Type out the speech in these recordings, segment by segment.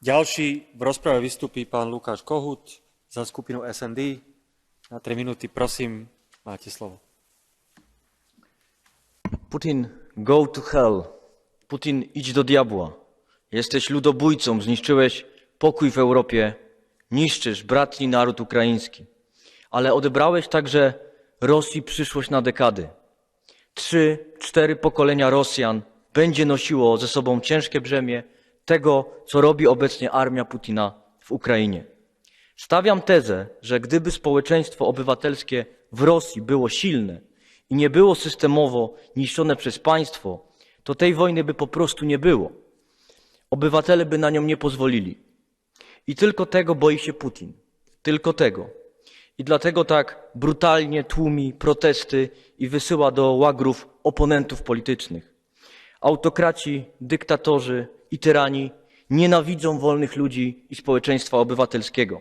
Ďalší v rozprave vystupí pán Lukáš Kohut za skupinu SND. Na 3 minúty, prosím, máte slovo. Putin, go to hell. Putin, idź do diabła. Jesteś ludobójcą, zniszczyłeś pokój w Europie, niszczysz bratni naród ukraiński. Ale odebrałeś także Rosji przyszłość na dekady. Trzy, cztery pokolenia Rosjan będzie nosiło ze sobą ciężkie brzemię tego, co robi obecnie armia Putina w Ukrainie. Stawiam tezę, że gdyby społeczeństwo obywatelskie w Rosji było silne i nie było systemowo niszczone przez państwo, to tej wojny by po prostu nie było. Obywatele by na nią nie pozwolili. I tylko tego boi się Putin. Tylko tego. I dlatego tak brutalnie tłumi protesty i wysyła do łagrów oponentów politycznych. Autokraci, dyktatorzy i tyrani nienawidzą wolnych ludzi i społeczeństwa obywatelskiego.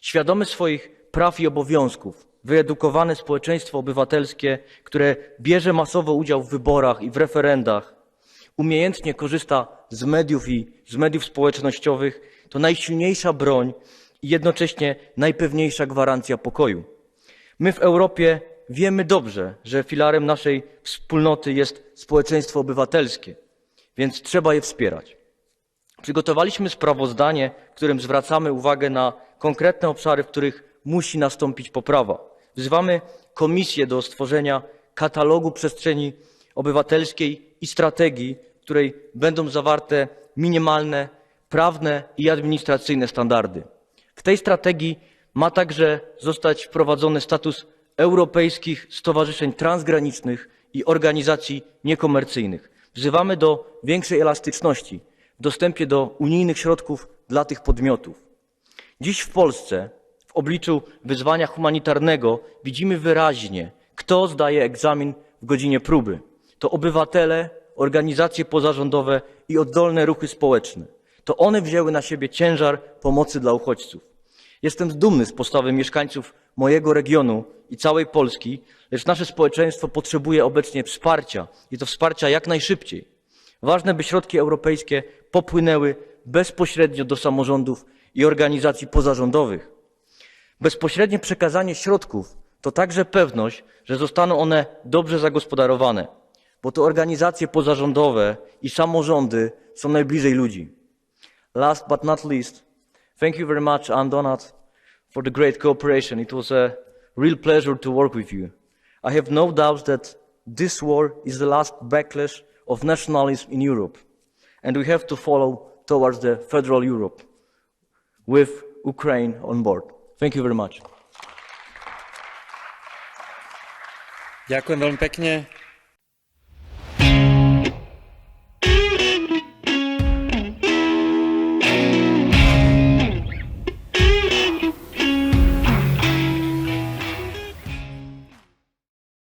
Świadome swoich praw i obowiązków, wyedukowane społeczeństwo obywatelskie, które bierze masowo udział w wyborach i w referendach, umiejętnie korzysta z mediów i z mediów społecznościowych, to najsilniejsza broń i jednocześnie najpewniejsza gwarancja pokoju. My w Europie wiemy dobrze, że filarem naszej wspólnoty jest społeczeństwo obywatelskie, więc trzeba je wspierać. Przygotowaliśmy sprawozdanie, w którym zwracamy uwagę na konkretne obszary, w których musi nastąpić poprawa. Wzywamy Komisję do stworzenia katalogu przestrzeni obywatelskiej i strategii, w której będą zawarte minimalne prawne i administracyjne standardy. W tej strategii ma także zostać wprowadzony status europejskich stowarzyszeń transgranicznych i organizacji niekomercyjnych. Wzywamy do większej elastyczności dostępie do unijnych środków dla tych podmiotów. Dziś w Polsce, w obliczu wyzwania humanitarnego, widzimy wyraźnie, kto zdaje egzamin w godzinie próby. To obywatele, organizacje pozarządowe i oddolne ruchy społeczne. To one wzięły na siebie ciężar pomocy dla uchodźców. Jestem dumny z postawy mieszkańców mojego regionu i całej Polski, lecz nasze społeczeństwo potrzebuje obecnie wsparcia i to wsparcia jak najszybciej. Ważne, by środki europejskie popłynęły bezpośrednio do samorządów i organizacji pozarządowych. Bezpośrednie przekazanie środków to także pewność, że zostaną one dobrze zagospodarowane, bo to organizacje pozarządowe i samorządy są najbliżej ludzi. Last but not least, thank you very much, Ann Donat, for the great cooperation. It was a real pleasure to work with you. I have no doubt that this war is the last backlash of nationalism in Europe, and we have to follow towards the federal Europe with Ukraine on board. Thank you very much. Ďakujem veľmi pekne.